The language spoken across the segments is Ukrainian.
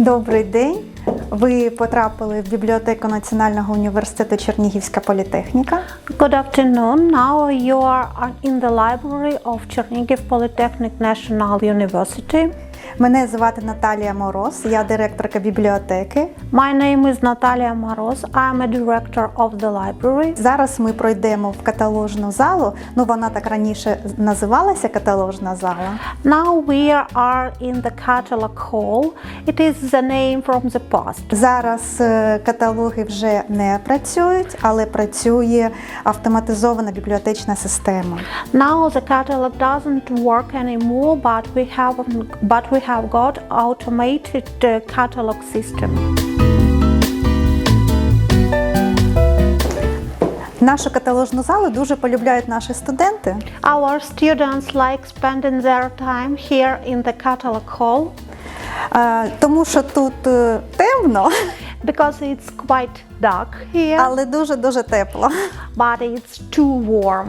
Добрий день. Ви потрапили в бібліотеку Національного університету Чернігівська політехніка. Good afternoon. Now you are in the library of Chernigiv Polytechnic National University. Мене звати Наталія Мороз, я директорка бібліотеки. My name is Natalia Moroz. I am a director of the library. Зараз ми пройдемо в каталожну залу. Ну вона так раніше називалася каталожна зала. Now we are in the catalog hall. It is the name from the past. Зараз е, каталоги вже не працюють, але працює автоматизована бібліотечна система. Now the catalog doesn't work anymore, but we have but we have got automated uh, catalog system. Нашу каталожну залу дуже полюбляють наші студенти. Our students like spending their time here in the catalog hall. Е, Тому що тут е, темно, because it's quite dark here, але дуже дуже тепло. but it's too warm.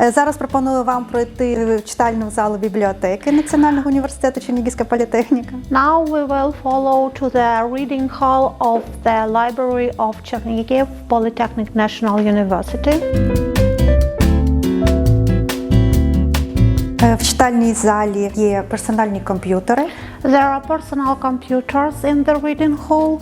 Е, Зараз пропоную вам пройти в читальну залу бібліотеки Національного університету Чернігівська політехніка. Now we will follow to the reading hall of the Library of Chernigiv Polytechnic National University. Е, В читальній залі є персональні комп'ютери, There are personal computers in the reading hall.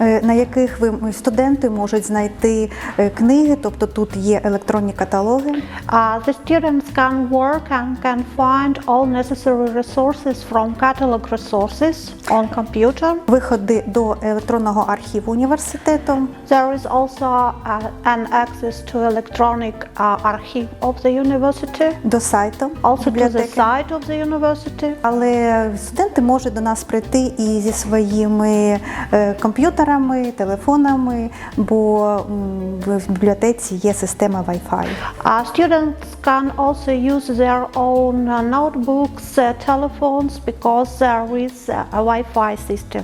Е, на яких ви студенти можуть знайти е, книги, тобто тут є електронні каталоги. Uh, the students can work and can find all necessary resources from catalog resources on computer. Виходи до електронного архіву університету. There is also uh, an access to electronic uh, archive of the university. До сайту also бібліотеки. to the site of the university. Але студенти можуть до нас прийти і зі своїми е, комп'ютерами, телефонами, бо в бібліотеці є система Wi-Fi. Uh, students can also use their own uh, notebooks, uh, telephones, because there is uh, a Wi-Fi system.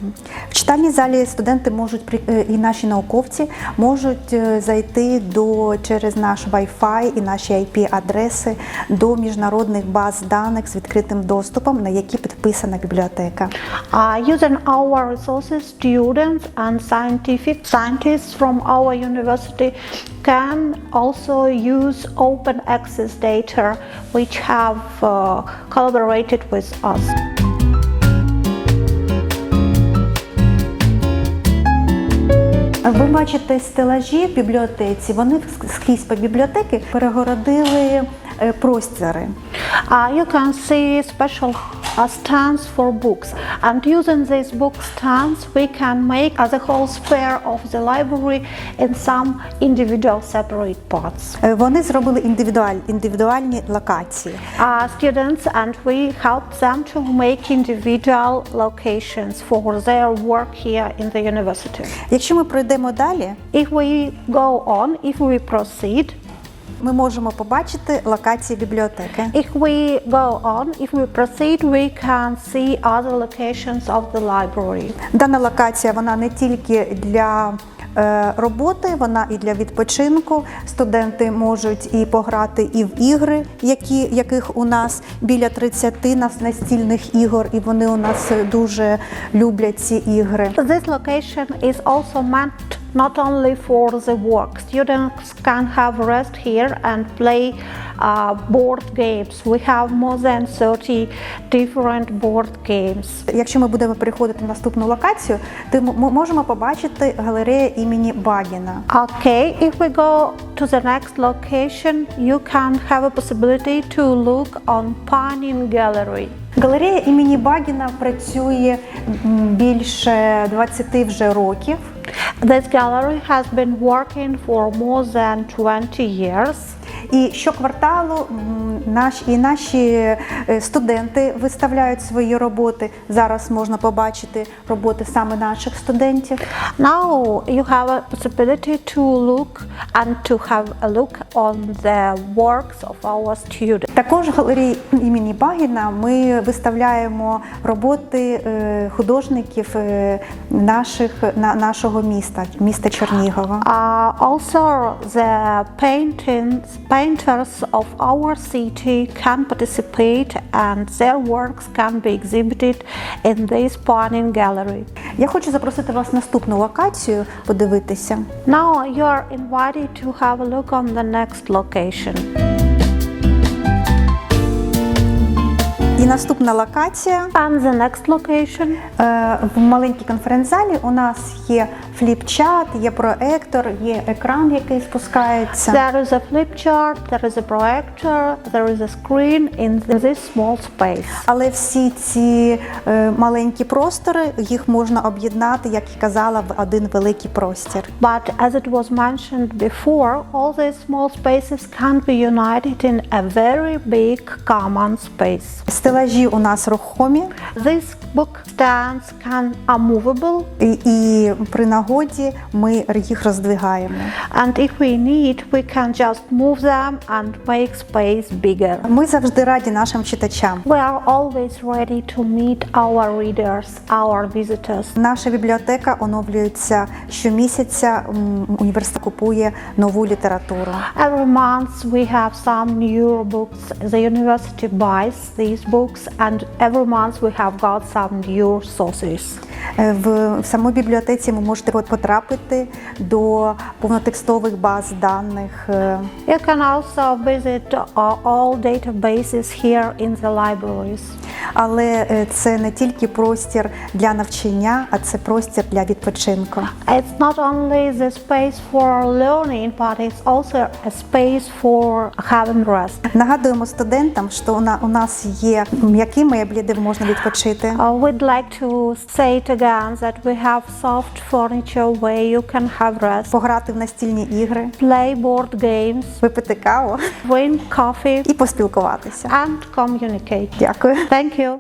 В читальній залі студенти можуть е, і наші науковці можуть е, зайти до через наш Wi-Fi і наші IP-адреси до міжнародних баз даних з відкритим доступом, на які підписана бібліотека. Uh, using our resources, students and scientific scientists from our university can also use open access data which have uh, collaborated with us. Ви бачите стелажі в бібліотеці. Вони скрізь по бібліотеки перегородили е, простіри. Uh, you can see special uh, stands for books and using these book stands we can make uh, the whole sphere of the library in some individual separate parts. Е, Вони зробили індивідуаль, індивідуальні локації. Uh, students and we help them to make individual locations for their work here in the university. Якщо ми пройдемо далі, If we go on, if we proceed, ми можемо побачити локації бібліотеки. if we go on, if we proceed, we can see other locations of the library. Дана локація вона не тільки для е, роботи, вона і для відпочинку. Студенти можуть і пограти і в ігри, які, яких у нас біля 30 нас настільних ігор, і вони у нас дуже люблять ці ігри. This location is also meant not only for the work. Students can have rest here and play uh, board games. We have more than 30 different board games. Якщо ми будемо переходити в наступну локацію, то ми можемо побачити галерею імені Багіна. Okay, if we go to the next location, you can have a possibility to look on Panin Gallery. Галерея імені Багіна працює більше 20 вже років. This gallery has been working for more than 20 years. І щокварталу м, наш, і наші е, студенти виставляють свої роботи. Зараз можна побачити роботи саме наших студентів. Now you have a possibility to look and to have a look on the works of our students. Також в галереї імені Багіна ми виставляємо роботи е, художників е, наших, на, нашого міста, міста Чернігова. Uh, also, the paintings, painters of our city can participate and their works can be exhibited in this Panin gallery. Я хочу запросити вас в наступну локацію подивитися. Now you are invited to have a look on the next location. І наступна локація And the next location Е, В маленькій конференц-залі у нас є фліп-чат, є проектор, є екран, який спускається. There is a flip chart, there is a projector, there is a screen in this small space. Але всі ці е, маленькі простори їх можна об'єднати, як і казала, в один великий простір. But as it was mentioned before, all these small spaces can be united in a very big common space. Стелажі у нас рухомі, These book stands can are movable, і, і при нагоді ми їх роздвигаємо. and if we need, we can just move them and make space bigger. Ми завжди раді нашим читачам. We are always ready to meet our readers, our visitors. Наша бібліотека оновлюється щомісяця. Університет купує нову літературу. Every month we have some new books. The university buys these books, and every month we have got some new sources. Е, В в самій бібліотеці ви можете потрапити до повнотекстових баз даних. е, You can also visit all databases here in the libraries. Але е, це не тільки простір для навчання, а це простір для відпочинку. It's not only the space for learning, but it's also a space for having rest. Нагадуємо студентам, що у нас є м'які меблі, де можна відпочити. Uh, we'd like to say it again that we have soft furniture where you can have rest, Пограти в настільні ігри, play board games, випити каву drink coffee, і поспілкуватися. and communicate. Дякую. Thank you.